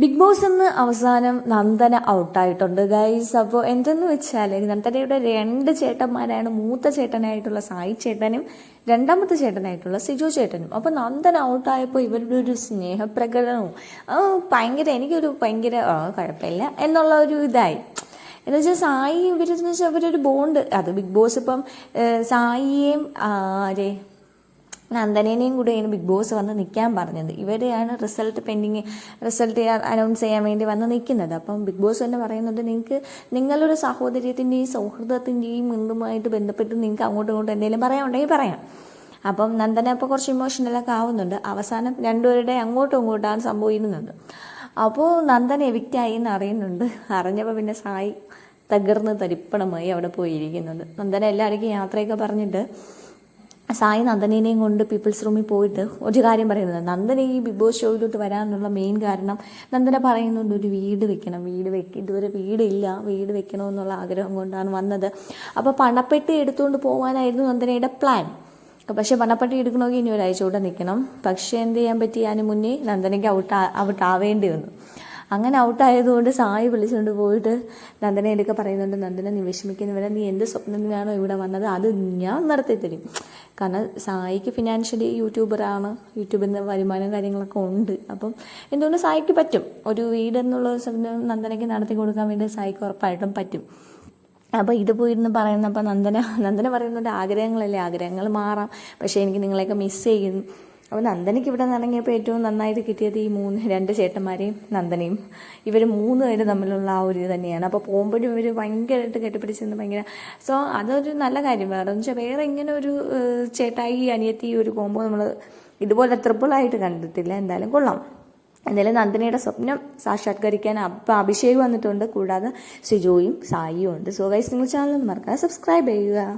Big boss എന്ന് അവസാനം Nandana ഔട്ടായിട്ടുണ്ട്. Guys അപ്പോൾ എന്തെന്ന് വെച്ചാൽ നന്ദനയുടെ രണ്ട് ചേട്ടന്മാരാണ് മൂത്ത ചേട്ടനായിട്ടുള്ള സായി ചേട്ടനും രണ്ടാമത്തെ ചേട്ടനായിട്ടുള്ള സിജു ചേട്ടനും. അപ്പോൾ നന്ദന ഔട്ടായപ്പോൾ ഇവരുടെ ഒരു സ്നേഹപ്രകടനവും ഭയങ്കര എനിക്കൊരു ഭയങ്കര കുഴപ്പമില്ല എന്നുള്ള ഒരു ഇതായി. എന്ന് വെച്ചാൽ സായി ഇവരെന്ന് വെച്ചാൽ അവരൊരു ബോണ്ട് അത് ബിഗ് ബോസ് ഇപ്പം സായിയെയും ആരെ നന്ദനേനെയും കൂടെയാണ് ബിഗ് ബോസ് വന്ന് നിൽക്കാൻ പറഞ്ഞത്. ഇവരെയാണ് റിസൾട്ട് പെൻഡിങ് റിസൾട്ട് അനൗൺസ് ചെയ്യാൻ വേണ്ടി വന്ന് നിൽക്കുന്നത് അപ്പം ബിഗ് ബോസ് തന്നെ പറയുന്നുണ്ട് നിങ്ങൾക്ക് നിങ്ങളൊരു സഹോദര്യത്തിന്റെയും സൗഹൃദത്തിന്റെയും എന്തുമായിട്ട് ബന്ധപ്പെട്ട് നിങ്ങൾക്ക് അങ്ങോട്ടും ഇങ്ങോട്ടും എന്തെങ്കിലും പറയാനുണ്ടെങ്കിൽ പറയാം. അപ്പം നന്ദന ഇപ്പോൾ കുറച്ച് ഇമോഷണലൊക്കെ ആവുന്നുണ്ട്. അവസാനം രണ്ടുപേരുടെ അങ്ങോട്ടും ഇങ്ങോട്ടാണ് സംഭവിക്കുന്നത്. അപ്പോൾ നന്ദന എവിക്റ്റായി എന്ന് അറിയുന്നുണ്ട്. അറിഞ്ഞപ്പോൾ പിന്നെ സായി തകർന്ന് തരിപ്പണമായി അവിടെ പോയിരിക്കുന്നത്. നന്ദന എല്ലാവർക്കും യാത്രയൊക്കെ പറഞ്ഞിട്ട് സായി നന്ദനേനെയും കൊണ്ട് പീപ്പിൾസ് റൂമിൽ പോയിട്ട് ഒരു കാര്യം പറയുന്നത്. നന്ദന ഈ ബിഗ് ബോസ് ഷോയിലോട്ട് വരാനുള്ള മെയിൻ കാരണം നന്ദന പറയുന്നുണ്ട് ഒരു വീട് വെക്കണം വീട് വെക്ക ഇതുവരെ വീടില്ല വീട് വെക്കണമെന്നുള്ള ആഗ്രഹം കൊണ്ടാണ് വന്നത്. അപ്പോൾ പണപ്പെട്ടി എടുത്തുകൊണ്ട് പോകാനായിരുന്നു നന്ദനയുടെ പ്ലാൻ പക്ഷെ പണപ്പെട്ടി എടുക്കണമെങ്കിൽ ഇനി ഒരാഴ്ച കൂടെ നിൽക്കണം. പക്ഷേ എന്ത് ചെയ്യാൻ പറ്റി? അതിന് മുന്നേ നന്ദനയ്ക്ക് ഔട്ട് ഔട്ട് ആവേണ്ടി വന്നു. അങ്ങനെ ഔട്ടായതുകൊണ്ട് സായി വിളിച്ചുകൊണ്ട് പോയിട്ട് നന്ദനയിലൊക്കെ പറയുന്നുണ്ട് നന്ദന നീ വിഷമിക്കുന്നവരെ നീ എന്ത് സ്വപ്നത്തിനാണോ ഇവിടെ വന്നത്? അത് ഞാൻ നടത്തി തരും. കാരണം സായിക്ക് ഫിനാൻഷ്യലി യൂട്യൂബറാണ് യൂട്യൂബിൽ നിന്ന് വരുമാനം കാര്യങ്ങളൊക്കെ ഉണ്ട്. അപ്പം എന്തുകൊണ്ട് സായിക്ക് പറ്റും? ഒരു വീടെന്നുള്ള സ്വപ്നം നന്ദനയ്ക്ക് നടത്തി കൊടുക്കാൻ വേണ്ടി സായിക്ക് ഉറപ്പായിട്ടും പറ്റും. അപ്പോൾ ഇത് പോയിരുന്ന് പറയുന്നപ്പോൾ നന്ദന നന്ദന പറയുന്നുണ്ട് ആഗ്രഹങ്ങളല്ലേ ആഗ്രഹങ്ങൾ മാറാം. പക്ഷേ എനിക്ക് നിങ്ങളെയൊക്കെ മിസ് ചെയ്യുന്നു അപ്പോൾ നന്ദനയ്ക്ക് ഇവിടെ നിറങ്ങിയപ്പോൾ ഏറ്റവും നന്നായിട്ട് കിട്ടിയത് ഈ മൂന്ന് രണ്ട് ചേട്ടന്മാരെയും നന്ദനയും. ഇവർ മൂന്ന് പേര് തമ്മിലുള്ള ആ ഒരു ഇത് തന്നെയാണ്. അപ്പോൾ പോകുമ്പോഴും ഇവർ ഭയങ്കരമായിട്ട് കെട്ടിപ്പിടിച്ചെന്ന് ഭയങ്കര. സോ അതൊരു നല്ല കാര്യം. വേറെ എന്ന് വെച്ചാൽ വേറെ ഇങ്ങനെ ഒരു ചേട്ടായി അനിയത്തി ഒരു കോമ്പോ നമ്മൾ ഇതുപോലെ ട്രിപ്പിളായിട്ട് കണ്ടിട്ടില്ല. എന്തായാലും കൊള്ളാം. എന്തായാലും നന്ദനയുടെ സ്വപ്നം സാക്ഷാത്കരിക്കാൻ അപ്പം അഭിഷേക് വന്നിട്ടുണ്ട്. കൂടാതെ സിജോയും സായിയും ഉണ്ട്. സോ ഗൈസ് നിങ്ങൾ ചാനൽ മറക്കാതെ സബ്സ്ക്രൈബ് ചെയ്യുക.